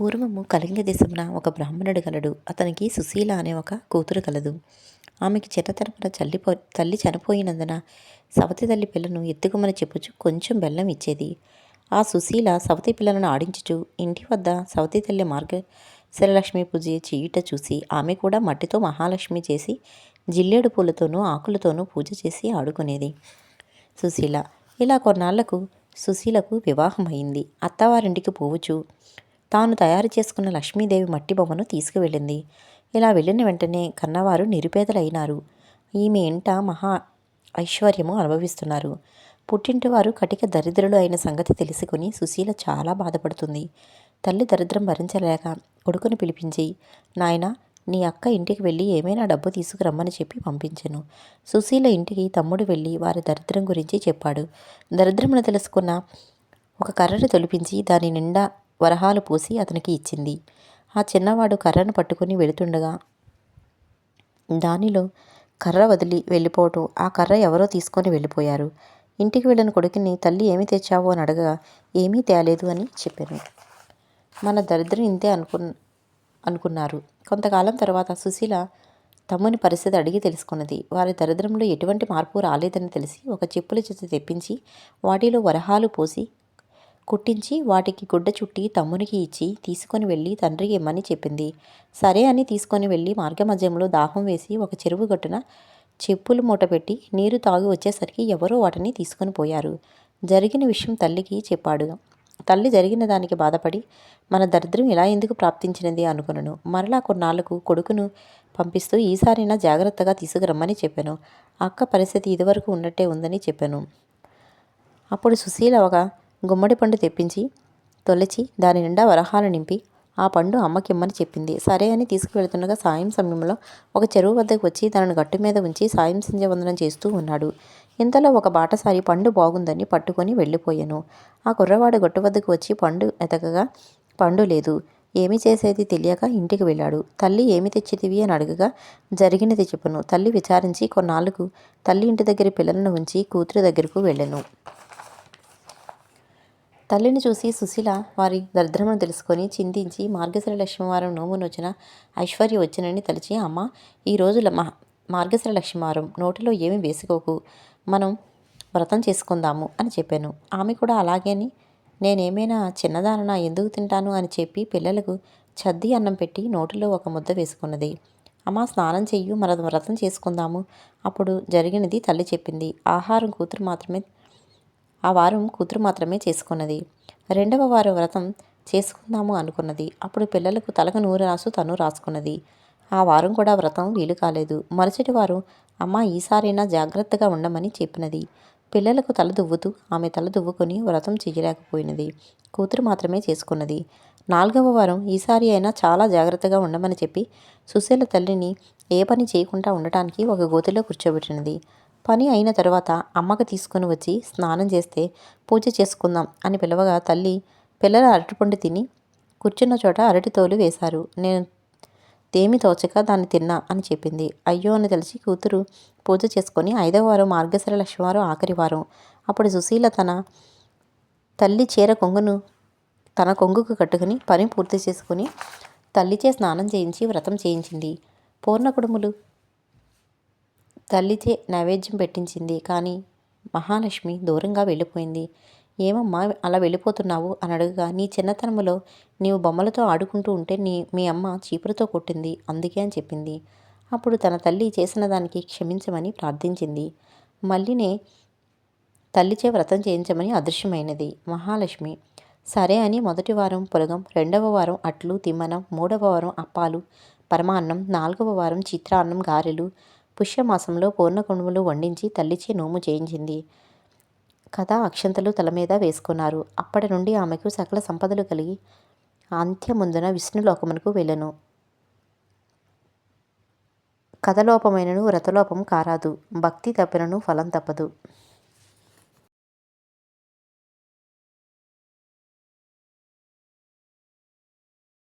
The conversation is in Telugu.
పూర్వము కళింగ దేశమున ఒక బ్రాహ్మణుడు గలడు. అతనికి సుశీల అనే ఒక కూతురు కలదు. ఆమెకి చిన్నతరపున చల్లిపో తల్లి చనిపోయినందున సవతి తల్లి పిల్లను ఎత్తుకుమని చెప్పుచు కొంచెం బెల్లం ఇచ్చేది. ఆ సుశీల సవతి పిల్లలను ఆడించుచు ఇంటి వద్ద సవతి తల్లి మార్గ శిరలక్ష్మి పూజ చేయుట చూసి ఆమె కూడా మట్టితో మహాలక్ష్మి చేసి జిల్లేడు పూలతోనూ ఆకులతోనూ పూజ చేసి ఆడుకునేది. సుశీల ఇలా కొన్నాళ్ళకు సుశీలకు వివాహమైంది. అత్తవారింటికి పోవచ్చు తాను తయారు చేసుకున్న లక్ష్మీదేవి మట్టి బొమ్మను తీసుకువెళ్ళింది. ఇలా వెళ్ళిన వెంటనే కన్నవారు నిరుపేదలైనారు. ఈమె ఇంట మహా ఐశ్వర్యము అనుభవిస్తున్నారు. పుట్టింటి వారు కటిక దరిద్రులు అయిన సంగతి తెలుసుకుని సుశీల చాలా బాధపడుతుంది. తల్లి దరిద్రం భరించలేక కొడుకుని పిలిపించి నాయన నీ అక్క ఇంటికి వెళ్ళి ఏమైనా డబ్బు తీసుకురమ్మని చెప్పి పంపించెను సుశీల ఇంటికి తమ్ముడు వెళ్ళి వారి దరిద్రం గురించి చెప్పాడు. దరిద్రమును తెలుసుకున్న ఒక కర్రను తొలిపించి దాని నిండా వరహాలు పూసి అతనికి ఇచ్చింది. ఆ చిన్నవాడు కర్రను పట్టుకుని వెళుతుండగా దానిలో కర్ర వదిలి వెళ్ళిపోవటం. ఆ కర్ర ఎవరో తీసుకొని వెళ్ళిపోయారు. ఇంటికి వెళ్ళిన కొడుకుని తల్లి ఏమి తెచ్చావు? అని అడగగా ఏమీ తేలేదు అని చెప్పాను. మన దరిద్రం ఇంతే అనుకు అనుకున్నారు. కొంతకాలం తర్వాత సుశీల తమ్ముని పరిస్థితి అడిగి తెలుసుకున్నది. వారి దరిద్రంలో ఎటువంటి మార్పు రాలేదని తెలిసి ఒక చెప్పుల చేతి తెప్పించి వాటిలో వరహాలు పోసి కుట్టించి వాటికి గుడ్డ చుట్టి తమ్మునికి ఇచ్చి తీసుకొని వెళ్ళి తండ్రికి ఇమ్మని చెప్పింది. సరే అని తీసుకొని వెళ్ళి మార్గమధ్యంలో దాహం వేసి ఒక చెరువు గట్టున చెప్పులు మూట పెట్టి నీరు తాగి వచ్చేసరికి ఎవరో వాటిని తీసుకొని పోయారు. జరిగిన విషయం తల్లికి చెప్పాడు. తల్లి జరిగిన దానికి బాధపడి మన దరిద్రం ఇలా ఎందుకు ప్రాప్తించినది అనుకున్నాను మరలా కొన్నాళ్ళకు కొడుకును పంపిస్తూ ఈసారైనా జాగ్రత్తగా తీసుకురమ్మని చెప్పాను. అక్క పరిస్థితి ఇదివరకు ఉన్నట్టే ఉందని చెప్పాను. అప్పుడు సుశీల ఒక గుమ్మడి పండు తెప్పించి తొలచి దాని నిండా వరహాలు నింపి ఆ పండు అమ్మకిమ్మని చెప్పింది. సరే అని తీసుకువెళ్తుండగా సాయం సమయంలో ఒక చెరువు వద్దకు వచ్చి తనను గట్టు మీద ఉంచి సాయం సంధ్యవందనం చేస్తూ ఉన్నాడు. ఇంతలో ఒక బాటసారి పండు బాగుందని పట్టుకొని వెళ్ళిపోయాను. ఆ కుర్రవాడు గట్టు వద్దకు వచ్చి పండు ఎతకగా పండు లేదు. ఏమి చేసేది తెలియక ఇంటికి వెళ్ళాడు. తల్లి ఏమి తెచ్చితివి అని అడగగా జరిగినది చెప్పను. తల్లి విచారించి కొన్నాళ్ళకు తల్లి ఇంటి దగ్గర పిల్లలను ఉంచి కూతురు దగ్గరకు వెళ్ళాను. తల్లిని చూసి సుశీల వారి దరిద్రమును తెలుసుకొని చింతించి మార్గశిర లక్ష్మీవారం నోమునొచ్చిన ఐశ్వర్య వచ్చినని తలిచి అమ్మ ఈరోజు మహా మార్గశిర లక్ష్మీవారం నోటిలో ఏమి వేసుకోకు. మనం వ్రతం చేసుకుందాము అని చెప్పాను. ఆమె కూడా అలాగే అని? నేనేమైనా చిన్నదానన ఎందుకు తింటాను? అని చెప్పి పిల్లలకు చద్ది అన్నం పెట్టి నోటిలో ఒక ముద్ద వేసుకున్నది. అమ్మ స్నానం చెయ్యు మన వ్రతం చేసుకుందాము అప్పుడు జరిగినది తల్లి చెప్పింది. ఆహారం కూతురు మాత్రమే ఆ వారం కూతురు మాత్రమే చేసుకున్నది. రెండవ వారం వ్రతం చేసుకుందాము అనుకున్నది. అప్పుడు పిల్లలకు తలకు నూరు రాసు తను రాసుకున్నది. ఆ వారం కూడా వ్రతం వీలు కాలేదు. మరుసటి వారు అమ్మ ఈసారైనా జాగ్రత్తగా ఉండమని చెప్పినది. పిల్లలకు తల దువ్వుతూ ఆమె తల దువ్వుకొని వ్రతం చేయలేకపోయినది. కూతురు మాత్రమే చేసుకున్నది. నాలుగవ వారం ఈసారి అయినా చాలా జాగ్రత్తగా ఉండమని చెప్పి సుశీల తల్లిని ఏ పని చేయకుండా ఉండటానికి ఒక గోతిలో కూర్చోబెట్టినది. పని అయిన తర్వాత అమ్మకు తీసుకుని వచ్చి స్నానం చేస్తే పూజ చేసుకుందాం అని పిలవగా తల్లి పిల్లల అరటిపండు తిని కూర్చున్న చోట అరటి తోలు వేశారు. నేను తేమి తోచక దాన్ని తిన్నా అని చెప్పింది. అయ్యో అని తెలిసి కూతురు పూజ చేసుకొని ఐదవ వారం మార్గశిర లక్ష్మివారం ఆఖరి వారం. అప్పుడు సుశీల తన తల్లి చీర కొంగును తన కొంగుకు కట్టుకుని పని పూర్తి చేసుకుని తల్లిచే స్నానం చేయించి వ్రతం చేయించింది. పూర్ణ కుడుములు తల్లిచే నైవేద్యం పెట్టించింది కానీ మహాలక్ష్మి దూరంగా వెళ్ళిపోయింది. ఏమమ్మా అలా వెళ్ళిపోతున్నావు? అని అడగగా నీ చిన్నతనములో నీవు బొమ్మలతో ఆడుకుంటూ ఉంటే నీ మీ అమ్మ చీపురుతో కొట్టింది అందుకే అని చెప్పింది. అప్పుడు తన తల్లి చేసిన దానికి క్షమించమని ప్రార్థించింది. మళ్ళీనే తల్లిచే వ్రతం చేయించమని అదృశ్యమైనది. మహాలక్ష్మి సరే అని మొదటి వారం పులగం రెండవ వారం అట్లు తిమ్మనం మూడవ వారం అప్పాలు పరమాన్నం నాలుగవ వారం చిత్రాన్నం గారెలు పుష్యమాసంలో పూర్ణ వండించి తల్లిచి నోము చేయించింది. కథ అక్షంతలు తల మీద వేసుకున్నారు. అప్పటి నుండి ఆమెకు సకల సంపదలు కలిగి అంత్యముందున విష్ణులోకమునకు వెళ్ళను. కథలోపమైనను వ్రతలోపం కారాదు. భక్తి తప్పినను ఫలం తప్పదు.